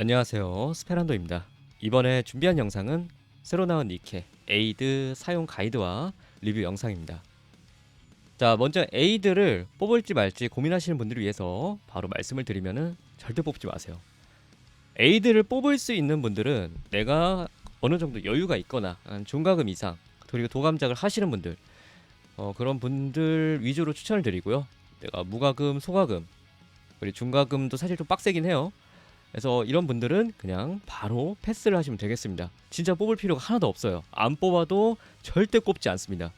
안녕하세요. 스페란도입니다. 이번에 준비한 영상은 새로 나온 니케 에이드 사용 가이드와 리뷰 영상입니다. 자, 먼저 에이드를 뽑을지 말지 고민하시는 분들을 위해서 바로 말씀을 드리면은 절대 뽑지 마세요. 에이드를 뽑을 수 있는 분들은 내가 어느 정도 여유가 있거나 한 중가금 이상 그리고 도감작을 하시는 분들 어, 그런 분들 위주로 추천을 드리고요. 내가 무가금, 소가금 그리고 중가금도 사실 좀 빡세긴 해요. 그래서 이런 분들은 그냥 바로 패스를 하시면 되겠습니다. 진짜 뽑을 필요가 하나도 없어요. 안 뽑아도 절대 꼽지 않습니다.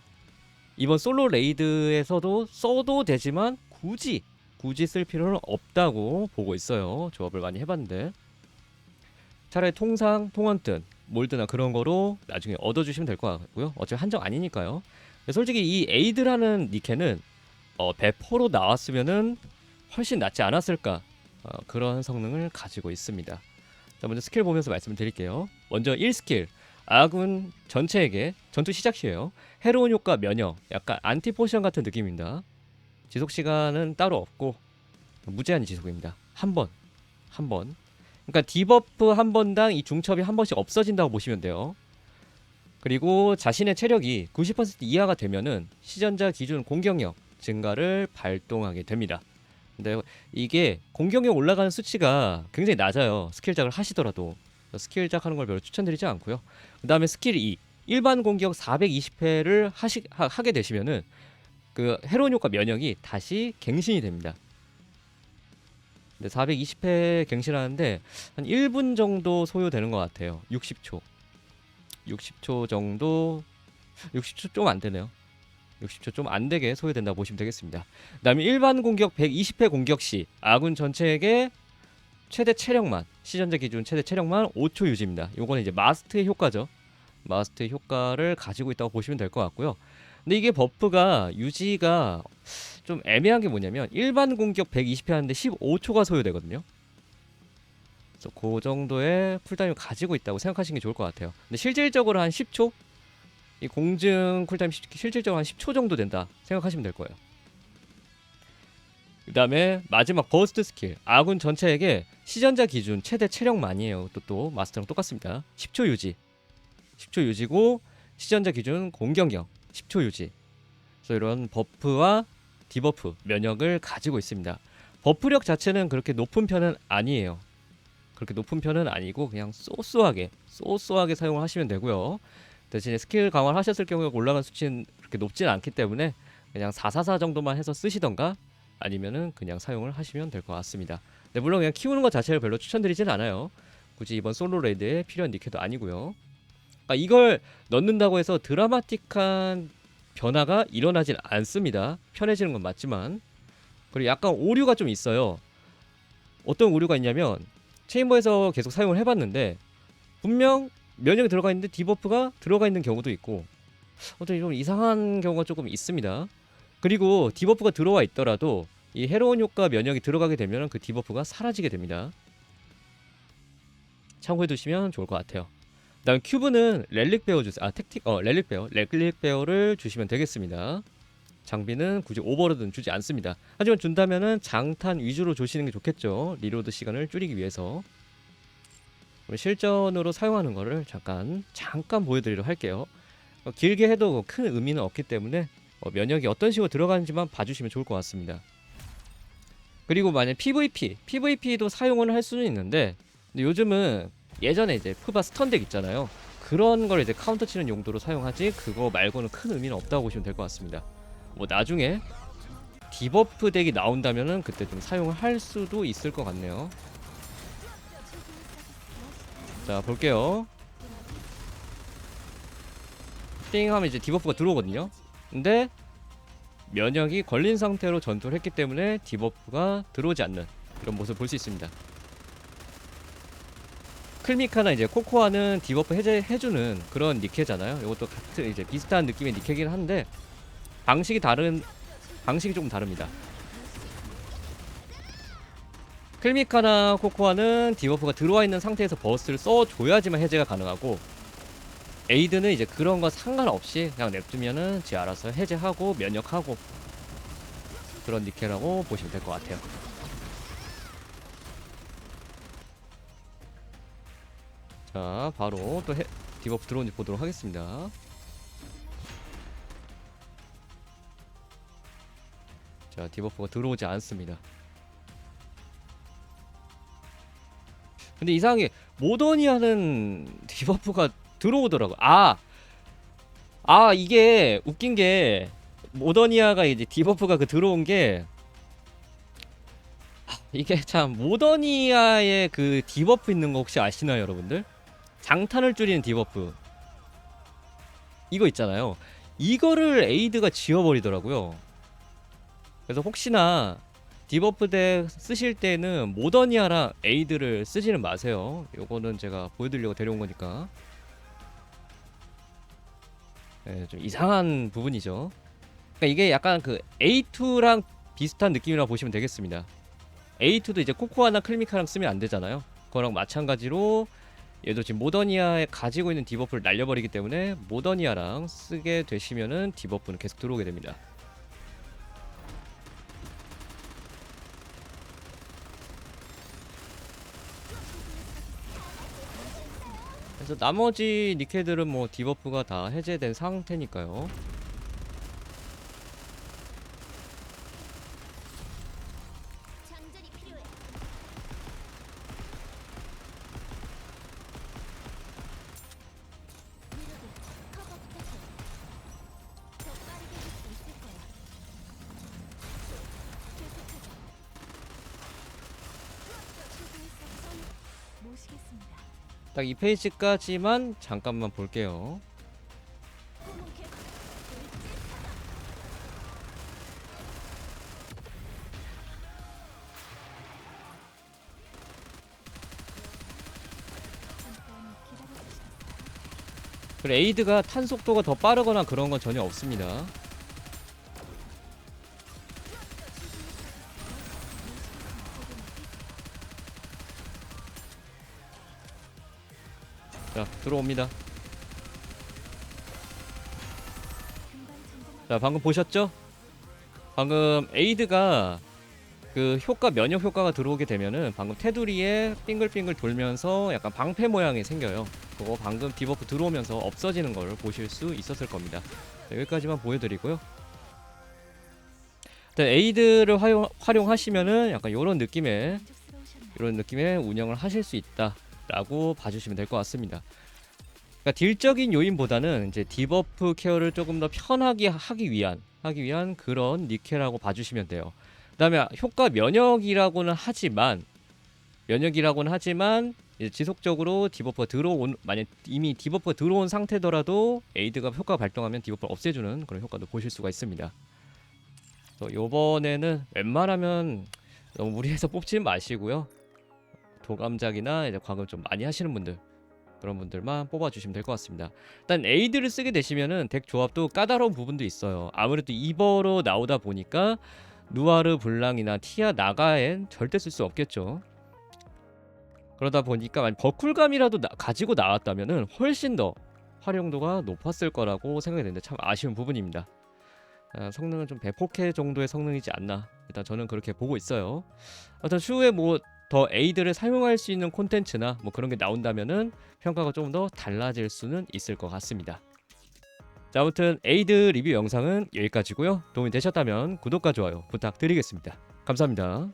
이번 솔로 레이드에서도 써도 되지만 굳이 굳이 쓸 필요는 없다고 보고 있어요. 조합을 많이 해봤는데 차라리 통상, 통원뜬, 몰드나 그런 거로 나중에 얻어주시면 될 것 같고요. 어차피 한정 아니니까요. 솔직히 이 에이드라는 니케는 어, 배포로 나왔으면은 훨씬 낫지 않았을까 어, 그런 성능을 가지고 있습니다. 자, 먼저 스킬 보면서 말씀을 드릴게요. 먼저 1스킬 아군 전체에게 전투 시작 시에요. 해로운 효과 면역, 약간 안티 포션 같은 느낌입니다. 지속 시간은 따로 없고 무제한 지속입니다. 한 번, 한 번. 그러니까 디버프 한 번당 이 중첩이 한 번씩 없어진다고 보시면 돼요. 그리고 자신의 체력이 90% 이하가 되면은 시전자 기준 공격력 증가를 발동하게 됩니다. 근데 이게 공격력 올라가는 수치가 굉장히 낮아요. 스킬작을 하시더라도 스킬작 하는 걸 별로 추천드리지 않고요. 그 다음에 스킬 2 일반 공격 420회를 하시 하, 하게 되시면은 그 해로운 효과 면역이 다시 갱신이 됩니다. 근데 420회 갱신하는데 한 1분 정도 소요되는 것 같아요. 60초. 60초 정도 60초 좀 안 되네요. 60초 좀 안 되게 소요된다고 보시면 되겠습니다. 그다음에 일반 공격 120회 공격 시 아군 전체에게 최대 체력만 시전자 기준 최대 체력만 5초 유지입니다. 요거는 이제 마스트의 효과죠. 마스트의 효과를 가지고 있다고 보시면 될 것 같고요. 근데 이게 버프가 유지가 좀 애매한 게 뭐냐면 일반 공격 120회 하는데 15초가 소요되거든요. 그래서 그 정도의 쿨타임을 가지고 있다고 생각하시는 게 좋을 것 같아요. 근데 실질적으로 한 10초 이 공증 쿨타임 시- 실질적으로 한 10초 정도 된다 생각하시면 될 거예요. 그 다음에 마지막 버스트 스킬 아군 전체에게 시전자 기준 최대 체력만이에요. 또 또 마스터랑 똑같습니다. 10초 유지 10초 유지고 시전자 기준 공격력 10초 유지 그래서 이런 버프와 디버프 면역을 가지고 있습니다. 버프력 자체는 그렇게 높은 편은 아니에요. 그렇게 높은 편은 아니고 그냥 쏘쏘하게 쏘쏘하게 사용을 하시면 되고요. 대신에 스킬 강화를 하셨을 경우에 올라간 수치는 그렇게 높진 않기 때문에 그냥 444 정도만 해서 쓰시던가 아니면은 그냥 사용을 하시면 될 것 같습니다. 네, 물론 그냥 키우는 것 자체를 별로 추천드리진 않아요. 굳이 이번 솔로 레이드에 필요한 니케도 아니고요. 그러니까 이걸 넣는다고 해서 드라마틱한 변화가 일어나진 않습니다. 편해지는 건 맞지만 그리고 약간 오류가 좀 있어요. 어떤 오류가 있냐면 체인버에서 계속 사용을 해봤는데 분명 면역이 들어가 있는데 디버프가 들어가 있는 경우도 있고 어떤 좀 이상한 경우가 조금 있습니다. 그리고 디버프가 들어와 있더라도 이 해로운 효과 면역이 들어가게 되면 그 디버프가 사라지게 됩니다. 참고해 두시면 좋을 것 같아요. 그다음 큐브는 렐릭 베어 주세요. 아 택틱 어 렐릭 베어 렐릭 베어를 주시면 되겠습니다. 장비는 굳이 오버로드는 주지 않습니다. 하지만 준다면은 장탄 위주로 주시는 게 좋겠죠. 리로드 시간을 줄이기 위해서. 실전으로 사용하는 거를 잠깐 잠깐 보여드리도록 할게요. 어, 길게 해도 큰 의미는 없기 때문에 어, 면역이 어떤 식으로 들어가는지만 봐주시면 좋을 것 같습니다. 그리고 만약 PVP, PVP도 사용을 할 수는 있는데 요즘은 예전에 이제 푸바 스턴덱 있잖아요. 그런 걸 이제 카운터 치는 용도로 사용하지 그거 말고는 큰 의미는 없다고 보시면 될 것 같습니다. 뭐 나중에 디버프 덱이 나온다면은 그때 좀 사용을 할 수도 있을 것 같네요. 자 볼게요. 띵 하면 이제 디버프가 들어오거든요. 근데 면역이 걸린 상태로 전투를 했기 때문에 디버프가 들어오지 않는 이런 모습을 볼 수 있습니다. 클미카나 이제 코코아는 디버프 해제해주는 그런 니케잖아요. 이것도 같은 이제 비슷한 느낌의 니케긴 한데 방식이 다른 방식이 조금 다릅니다. 클미카나 코코아는 디버프가 들어와 있는 상태에서 버스를 써줘야지만 해제가 가능하고 에이드는 이제 그런 거 상관없이 그냥 냅두면은 지 알아서 해제하고 면역하고 그런 니케라고 보시면 될 것 같아요. 자 바로 또 해, 디버프 들어온지 보도록 하겠습니다 자 디버프가 들어오지 않습니다 근데 이상하게 모더니아는 디버프가 들어오더라고 아! 아 이게 웃긴 게 모더니아가 이제 디버프가 그 들어온 게 아, 이게 참 모더니아의 그 디버프 있는 거 혹시 아시나요 여러분들? 장탄을 줄이는 디버프 이거 있잖아요 이거를 에이드가 지워버리더라고요 그래서 혹시나 디버프 덱 쓰실 때는 모더니아랑 에이드를 쓰지는 마세요 요거는 제가 보여드리려고 데려온 거니까 네, 좀 이상한 부분이죠 그러니까 이게 약간 그 A2랑 비슷한 느낌이라고 보시면 되겠습니다 A2도 이제 코코아나 클미카랑 쓰면 안 되잖아요. 그거랑 마찬가지로 얘도 지금 모더니아에 가지고 있는 디버프를 날려버리기 때문에 모더니아랑 쓰게 되시면은 디버프는 계속 들어오게 됩니다. 그래서 나머지 니케들은 뭐 디버프가 다 해제된 상태니까요. 딱 이 페이지까지만 잠깐만 볼게요. 그리고 에이드가 탄 속도가 더 빠르거나 그런 건 전혀 없습니다. 자, 들어옵니다. 자, 방금 보셨죠? 방금 에이드가 그 효과 면역 효과가 들어오게 되면은 방금 테두리에 빙글빙글 돌면서 약간 방패 모양이 생겨요. 그거 방금 디버프 들어오면서 없어지는 걸 보실 수 있었을 겁니다. 자, 여기까지만 보여드리고요. 일단 에이드를 활용, 활용하시면은 약간 이런 느낌의? 이런 느낌의 운영을 하실 수 있다 라고 봐주시면 될 것 같습니다. 그러니까 딜적인 요인보다는 이제 디버프 케어를 조금 더 편하게 하기 위한 하기 위한 그런 니케라고 봐주시면 돼요. 그다음에 효과 면역이라고는 하지만 면역이라고는 하지만 지속적으로 디버프가 들어온 만약 이미 디버프가 들어온 상태더라도 에이드가 효과 발동하면 디버프를 없애주는 그런 효과도 보실 수가 있습니다. 요번에는 웬만하면 너무 무리해서 뽑지는 마시고요. 도감작이나 이제 과금 좀 많이 하시는 분들 그런 분들만 뽑아주시면 될 것 같습니다. 일단 에이드를 쓰게 되시면은 덱 조합도 까다로운 부분도 있어요. 아무래도 이버로 나오다 보니까 누아르 블랑이나 티아 나가엔 절대 쓸 수 없겠죠. 그러다 보니까 만약 버쿨감이라도 나- 가지고 나왔다면은 훨씬 더 활용도가 높았을 거라고 생각이 되는데 참 아쉬운 부분입니다. 아, 성능은 좀 배포케 정도의 성능이지 않나 일단 저는 그렇게 보고 있어요. 어떤 추후에 뭐 더 에이드를 사용할 수 있는 콘텐츠나 뭐 그런 게 나온다면은 평가가 좀 더 달라질 수는 있을 것 같습니다. 자, 아무튼 에이드 리뷰 영상은 여기까지고요. 도움이 되셨다면 구독과 좋아요 부탁드리겠습니다. 감사합니다.